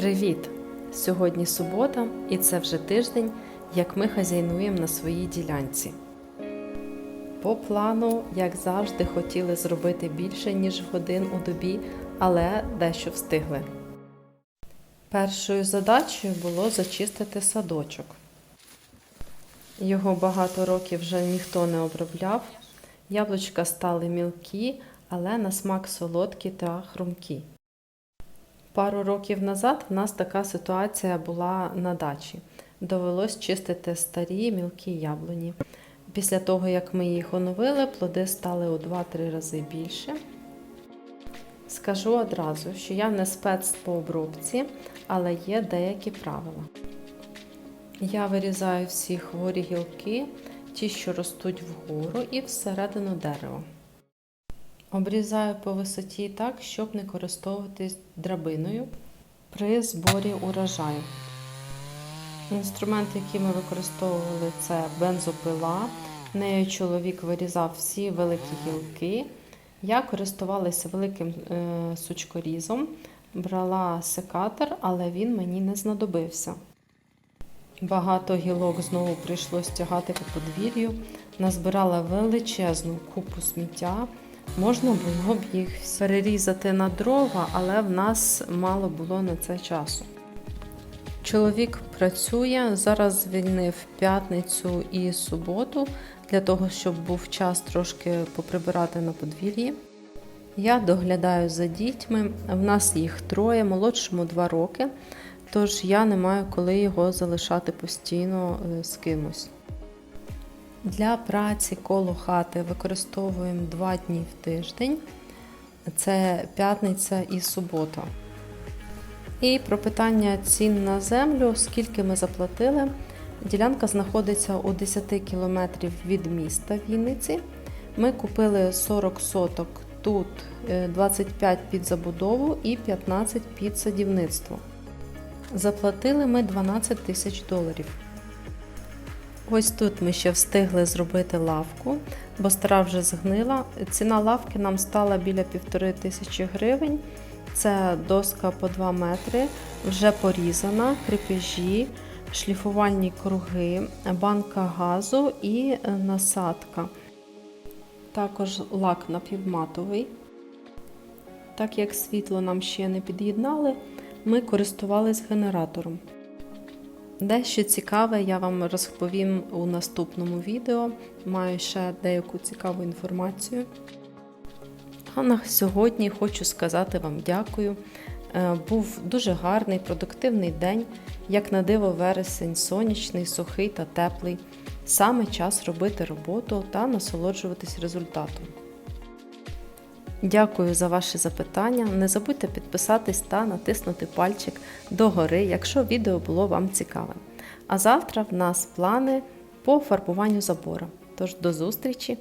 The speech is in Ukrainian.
Привіт! Сьогодні субота, і це вже тиждень, як ми хазяйнуємо на своїй ділянці. По плану, як завжди, хотіли зробити більше, ніж годин у добі, але дещо встигли. Першою задачею було зачистити садочок. Його багато років вже ніхто не обробляв. Яблучка стали мілкі, але на смак солодкі та хрумкі. Пару років назад в нас така ситуація була на дачі. Довелось чистити старі мілкі яблуні. Після того, як ми їх оновили, плоди стали у 2-3 рази більше. Скажу одразу, що я не спец по обробці, але є деякі правила. Я вирізаю всі хворі гілки, ті, що ростуть вгору, і всередину дерева. Обрізаю по висоті так, щоб не користуватись драбиною при зборі урожаю. Інструмент, який ми використовували, це бензопила. Нею чоловік вирізав всі великі гілки. Я користувалася великим е, сучкорізом, брала секатор, але він мені не знадобився. Багато гілок знову прийшлось тягати по подвір'ю. Назбирала величезну купу сміття. Можна було б їх перерізати на дрова, але в нас мало було на це часу. Чоловік працює, зараз звільнив п'ятницю і суботу для того, щоб був час трошки поприбирати на подвір'ї. Я доглядаю за дітьми. В нас їх троє, молодшому два роки, тож я не маю коли його залишати постійно е, з кимось. Для праці коло хати використовуємо два дні в тиждень. Це п'ятниця і субота. І про питання цін на землю, скільки ми заплатили. Ділянка знаходиться у 10 кілометрів від міста Вінниці. Ми купили 40 соток тут, е, 25 під забудову і 15 під садівництво. Заплатили ми 12 тисяч доларів. Ось тут ми ще встигли зробити лавку, бо стара вже згнила. Ціна лавки нам стала біля півтори тисячі гривень. Це доска по 2 метри, вже порізана, крепежі, шліфувальні круги, банка газу і е, насадка. Також лак напівматовий. Так як світло нам ще не під'єднали, ми користувались генератором. Дещо цікаве я вам розповім у наступному відео. Маю ще деяку цікаву інформацію. А на сьогодні хочу сказати вам дякую. Е, Був дуже гарний, продуктивний день, як на диво вересень, сонячний, сухий та теплий. Саме час робити роботу та насолоджуватись результатом. Дякую за ваші запитання. Не забудьте підписатись та натиснути пальчик догори, якщо відео було вам цікаве. А завтра в нас плани по фарбуванню забора. Тож до зустрічі!